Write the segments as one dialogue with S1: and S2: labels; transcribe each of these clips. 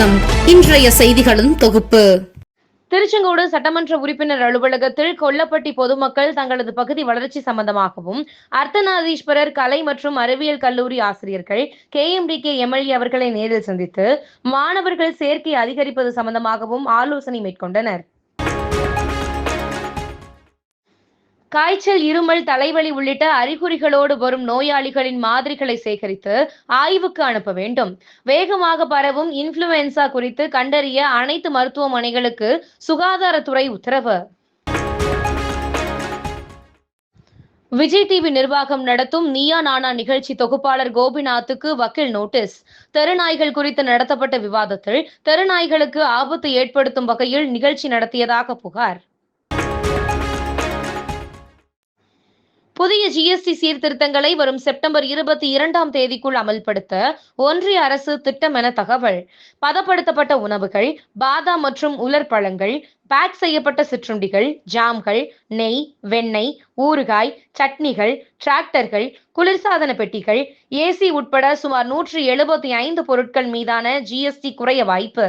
S1: வணக்கம். இன்றைய செய்திகளின் தொகுப்பு.
S2: திருச்செங்கோடு சட்டமன்ற உறுப்பினர் அலுவலகத்தில் கொல்லப்பட்டி பொதுமக்கள் தங்களது பகுதி வளர்ச்சி சம்பந்தமாகவும் அர்த்தநாதீஸ்வரர் கலை மற்றும் அறிவியல் கல்லூரி ஆசிரியர்கள் கே எம்டி கே எம்எல்ஏ அவர்களை நேரில் சந்தித்து மாணவர்கள் சேர்க்கை அதிகரிப்பது சம்பந்தமாகவும் ஆலோசனை மேற்கொண்டனர். காய்ச்சல் இருமல் தலைவலி உள்ளிட்ட அறிகுறிகளோடு வரும் நோயாளிகளின் மாதிரிகளை சேகரித்து ஆய்வுக்கு அனுப்ப வேண்டும். வேகமாக பரவும் இன்ஃபுளுவென்சா குறித்து கண்டறிய அனைத்து மருத்துவமனைகளுக்கு சுகாதாரத்துறை உத்தரவு. விஜய் டிவி நிர்வாகம் நடத்தும் நீயா நானா நிகழ்ச்சி தொகுப்பாளர் கோபிநாத்துக்கு வக்கீல் நோட்டீஸ். தெருநாய்கள் குறித்து நடத்தப்பட்ட விவாதத்தில் தெருநாய்களுக்கு ஆபத்து ஏற்படுத்தும் வகையில் நிகழ்ச்சி நடத்தியதாக புகார். புதிய ஜிஎஸ்டி சீர்திருத்தங்களை வரும் செப்டம்பர் இருபத்தி இரண்டாம் தேதிக்குள் அமல்படுத்த ஒன்றிய அரசு திட்டம் என தகவல். பதப்படுத்தப்பட்ட உணவுகள் பாதாம் மற்றும் உலர் பழங்கள் பேக் செய்யப்பட்ட சிற்றுண்டிகள் ஜாம்கள் நெய் வெண்ணெய் ஊறுகாய் சட்னிகள் டிராக்டர்கள் குளிர்சாதன பெட்டிகள் ஏசி உட்பட சுமார் நூற்றி எழுபத்தி ஐந்து பொருட்கள் மீதான ஜிஎஸ்டி குறைய வாய்ப்பு.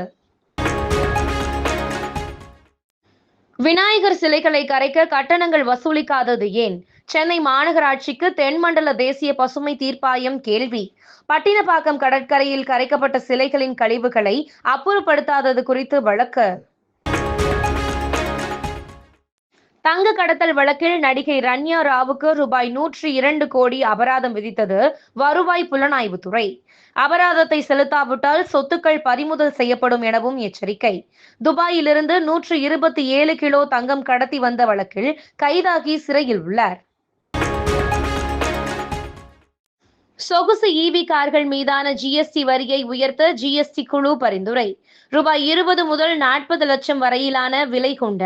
S2: விநாயகர் சிலைகளை கரைக்க கட்டணங்கள் வசூலிக்காதது ஏன்? சென்னை மாநகராட்சிக்கு தென்மண்டல தேசிய பசுமை தீர்ப்பாயம் கேள்வி. பட்டினப்பாக்கம் கடற்கரையில் கரைக்கப்பட்ட சிலைகளின் கழிவுகளை அப்புறப்படுத்தாதது குறித்து வழக்கு. தங்க கடத்தல் வழக்கில் நடிகை ரன்யா ராவுக்கு ரூபாய் நூற்றி இரண்டு கோடி அபராதம் விதித்தது வருவாய் புலனாய்வுத்துறை அபராதத்தை செலுத்தாவிட்டால் சொத்துக்கள் பறிமுதல் செய்யப்படும் எனவும் எச்சரிக்கை. துபாயிலிருந்து நூற்று இருபத்தி ஏழு கிலோ தங்கம் கடத்தி வந்த வழக்கில் கைதாகி சிறையில் உள்ளார். சொகுசு ஈவி கார்கள் மீதான ஜிஎஸ்டி வரியை உயர்த்த ஜிஎஸ்டி குழு பரிந்துரை. ரூபாய் இருபது முதல் நாற்பது லட்சம் வரையிலான விலை கொண்ட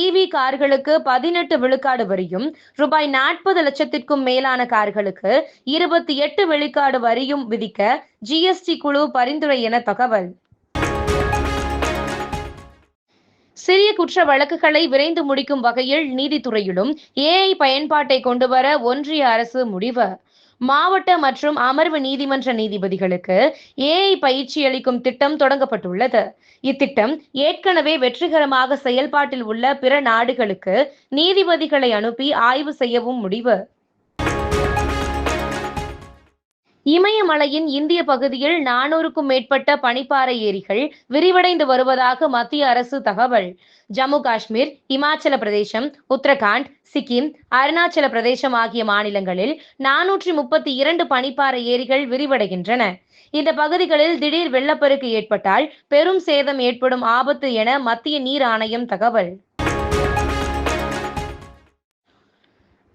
S2: ஈவி கார்களுக்கு பதினெட்டு விழுக்காடு வரியும் ரூபாய் நாற்பது லட்சத்திற்கும் மேலான கார்களுக்கு இருபத்தி எட்டு விழுக்காடு வரியும் விதிக்க ஜிஎஸ்டி குழு பரிந்துரை என தகவல். சிறிய குற்ற வழக்குகளை விரைந்து முடிக்கும் வகையில் நீதித்துறையிலும் ஏஐ பயன்பாட்டை கொண்டுவர ஒன்றிய அரசு முடிவு. மாவட்ட மற்றும் அமர்வு நீதிமன்ற நீதிபதிகளுக்கு ஏஐ பயிற்சி அளிக்கும் திட்டம் தொடங்கப்பட்டுள்ளது. இத்திட்டம் ஏற்கனவே வெற்றிகரமாக செயல்பாட்டில் உள்ள பிற நாடுகளுக்கு நீதிபதிகளை அனுப்பி ஆய்வு செய்யவும் முடிவு. இமயமலையின் இந்திய பகுதியில் நானூறுக்கும் மேற்பட்ட பனிப்பாறை ஏரிகள் விரிவடைந்து வருவதாக மத்திய அரசு தகவல். ஜம்மு காஷ்மீர் இமாச்சல பிரதேசம் உத்தரகாண்ட் சிக்கிம் அருணாச்சல பிரதேசம் ஆகிய மாநிலங்களில் நானூற்றி முப்பத்தி இரண்டு பனிப்பாறை ஏரிகள் விரிவடைகின்றன. இந்த பகுதிகளில் திடீர் வெள்ளப்பெருக்கு ஏற்பட்டால் பெரும் சேதம் ஏற்படும் ஆபத்து என மத்திய நீர் ஆணையம் தகவல்.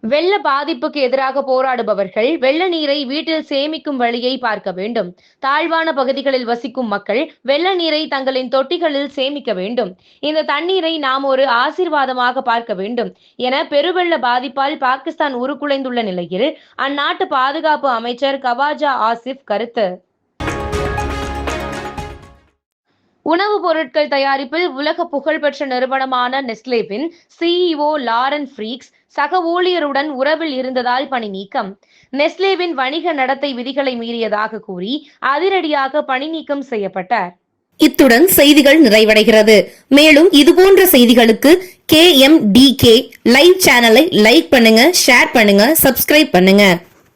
S2: வெள்ள பாதிப்புக்கு எதிராக போராடுபவர்கள் வெள்ள நீரை வீட்டில் சேமிக்கும் வழியை பார்க்க வேண்டும். தாழ்வான பகுதிகளில் வசிக்கும் மக்கள் வெள்ள நீரை தங்களின் தொட்டிகளில் சேமிக்க வேண்டும். இந்த தண்ணீரை நாம் ஒரு ஆசீர்வாதமாக பார்க்க வேண்டும். என பெருவெள்ள பாதிப்பால் பாகிஸ்தான் உருக்குலைந்துள்ள நிலையில் அந்நாட்டு பாதுகாப்பு அமைச்சர் கவாஜா ஆசிப் கருத்து. உணவுப் பொருட்கள் தயாரிப்பில் உலக புகழ்பெற்ற நிறுவனமான நெஸ்லேவின் சிஇஓ லாரன் ஃப்ரீக்ஸ் சக ஊழியருடன் உறவில் இருந்ததால் பணி நீக்கம். நெஸ்லேவின் வணிக நடத்தை விதிகளை மீறியதாக கூறி அதிரடியாக பணி நீக்கம் செய்யப்பட்டார்.
S1: இத்துடன் செய்திகள் நிறைவடைகிறது. மேலும் இதுபோன்ற செய்திகளுக்கு K M D K live சேனலை லைக் பண்ணுங்க ஷேர் பண்ணுங்க சப்ஸ்கிரைப் பண்ணுங்க.